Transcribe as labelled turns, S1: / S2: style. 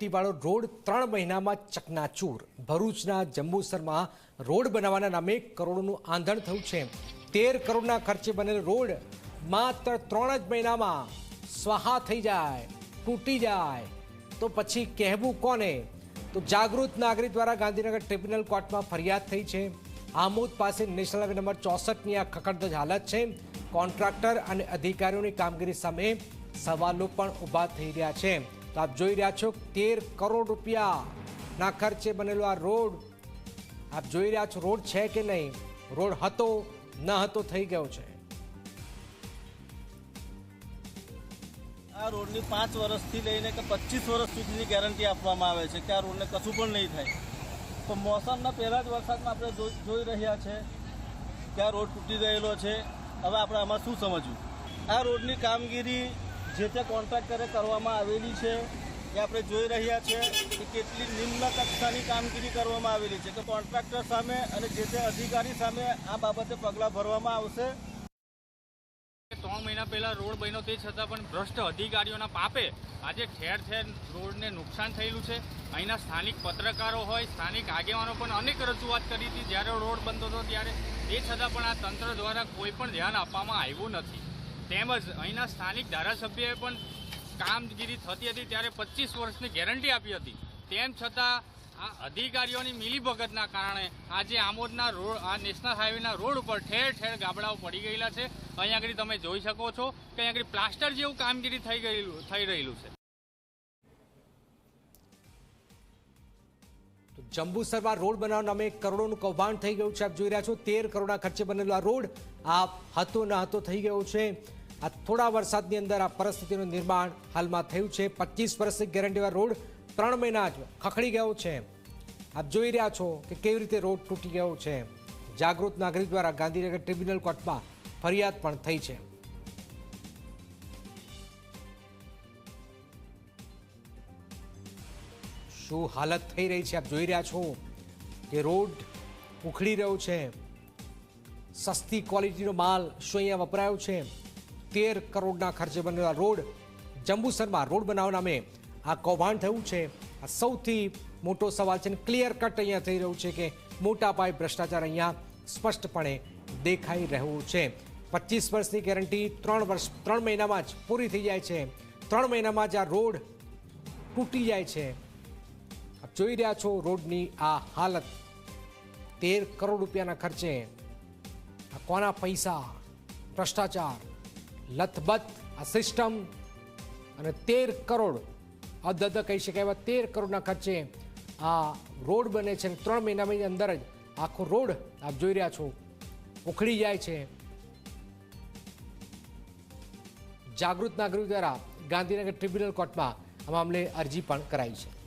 S1: ગેરંટીવાળો road ત્રણ મહિનામાં ચકનાચૂર. ભરૂચના જંબુસરમાં રોડ બનાવવાના નામે કરોડોનું આંધણ થયું છે. તેર કરોડના ખર્ચે બનેલ રોડ માત્ર ત્રણ જ મહિનામાં સ્વાહા થઈ જાય, તૂટી જાય. તો પછી કહેવું કોને? તો જાગૃત નાગરિક દ્વારા ગાંધીનગર ટ્રિબ્યુનલ કોર્ટમાં ફરિયાદ થઈ છે. આમોદ પાસે નેશનલ હાઈવે નંબર ચોસઠની આ ખખડધજ હાલત છે. કોન્ટ્રાક્ટર અને અધિકારીઓની કામગીરી સામે સવાલો પણ ઊભા થઈ રહ્યા છે. તો આપ જોઈ રહ્યા છો તેર કરોડ રૂપિયાના ખર્ચે બનેલો આ રોડ. આપ જોઈ રહ્યા છો રોડ છે કે નહીં? રોડ હતો, ન હતો, થઈ ગયો છે.
S2: આ રોડની પાંચ વર્ષથી લઈને કે પચીસ વર્ષ સુધીની ગેરંટી આપવામાં આવે છે કે આ રોડને કશું પણ નહીં થાય. તો મોસમના પહેલા જ વરસાદમાં આપણે જોઈ રહ્યા છે કે આ રોડ તૂટી ગયેલો છે. હવે આપણે આમાં શું સમજવું? આ રોડની કામગીરી જે તે કોન્ટ્રાક્ટરે કરવામાં આવેલી છે એ આપણે જોઈ રહ્યા છે કે કેટલી નિમ્ન કક્ષાની કામગીરી કરવામાં આવેલી છે. તો કોન્ટ્રાક્ટર સામે અને જે તે અધિકારી સામે આ બાબતે પગલાં ભરવામાં આવશે.
S3: ત્રણ મહિના પહેલા રોડ બન્યો તે છતાં પણ ભ્રષ્ટ અધિકારીઓના પાપે આજે ઠેર ઠેર રોડને નુકસાન થયેલું છે. અહીંના સ્થાનિક પત્રકારો હોય, સ્થાનિક આગેવાનો પણ અનેક રજૂઆત કરી હતી. જ્યારે રોડ બનતો હતો ત્યારે એ છતાં પણ આ તંત્ર દ્વારા કોઈ પણ ધ્યાન આપવામાં આવ્યું નથી. તેમજ અહીંના સ્થાનિક ધારાસભ્યએ પણ કામગીરી થતી હતી ત્યારે પચીસ વર્ષની ગેરંટી આપી હતી. તેમ છતાં આ અધિકારીઓની મિલીભગતના કારણે આજે આમોદના રોડ, આ નેશનલ હાઈવેના રોડ ઉપર ઠેર ઠેર ગાબડાઓ પડી ગયેલા છે. અહીંયા આગળ તમે જોઈ શકો છો કે અહીં આગળ પ્લાસ્ટર જેવું કામગીરી થઈ ગયેલું, થઈ રહેલું છે.
S1: જંબુસરમાં રોડ બનાવવા નામે કરોડોનું કૌભાંડ થઈ ગયું છે. આપ જોઈ રહ્યા છો, તેર કરોડના ખર્ચે બનેલો આ રોડ આ હતો ન હતો થઈ ગયો છે. આ થોડા વરસાદની અંદર આ પરિસ્થિતિનું નિર્માણ હાલમાં થયું છે. પચીસ વર્ષથી ગેરંટીવાળો રોડ ત્રણ મહિના જ ખખડી ગયો છે. આપ જોઈ રહ્યા છો કે કેવી રીતે રોડ તૂટી ગયો છે. જાગૃત નાગરિક દ્વારા ગાંધીનગર ટ્રિબ્યુનલ કોર્ટમાં ફરિયાદ પણ થઈ છે. શું હાલત થઈ રહી છે આપ જોઈ રહ્યા છો કે રોડ ઉખડી રહ્યો છે. સસ્તી ક્વોલિટીનો માલ શું અહીંયા વપરાયો છે? તેર કરોડના ખર્ચે બનેલા રોડ જંબુસરમાં રોડ બનાવવા નામે આ કૌભાંડ થયું છે. આ સૌથી મોટો સવાલ છે ને ક્લિયર કટ અહીંયા થઈ રહ્યું છે કે મોટા પાયે ભ્રષ્ટાચાર અહીંયા સ્પષ્ટપણે દેખાઈ રહ્યું છે. પચીસ વર્ષની ગેરંટી ત્રણ વર્ષ, ત્રણ મહિનામાં જ પૂરી થઈ જાય છે. ત્રણ મહિનામાં જ આ રોડ તૂટી જાય છે. આપ જોઈ રહ્યા છો રોડની આ હાલત. તેર કરોડ રૂપિયાના ખર્ચે આ કોના પૈસા? ભ્રષ્ટાચાર. લથબથ આ સિસ્ટમ અને તેર કરોડ. હદ કહી શકાય એવા તેર કરોડના ખર્ચે આ રોડ બને છે ત્રણ મહિનાની અંદર જ આખો રોડ આપ જોઈ રહ્યા છો ઉખડી જાય છે. જાગૃત નાગરિક દ્વારા ગાંધીનગર ટ્રિબ્યુનલ કોર્ટમાં આ મામલે અરજી પણ કરાઈ છે.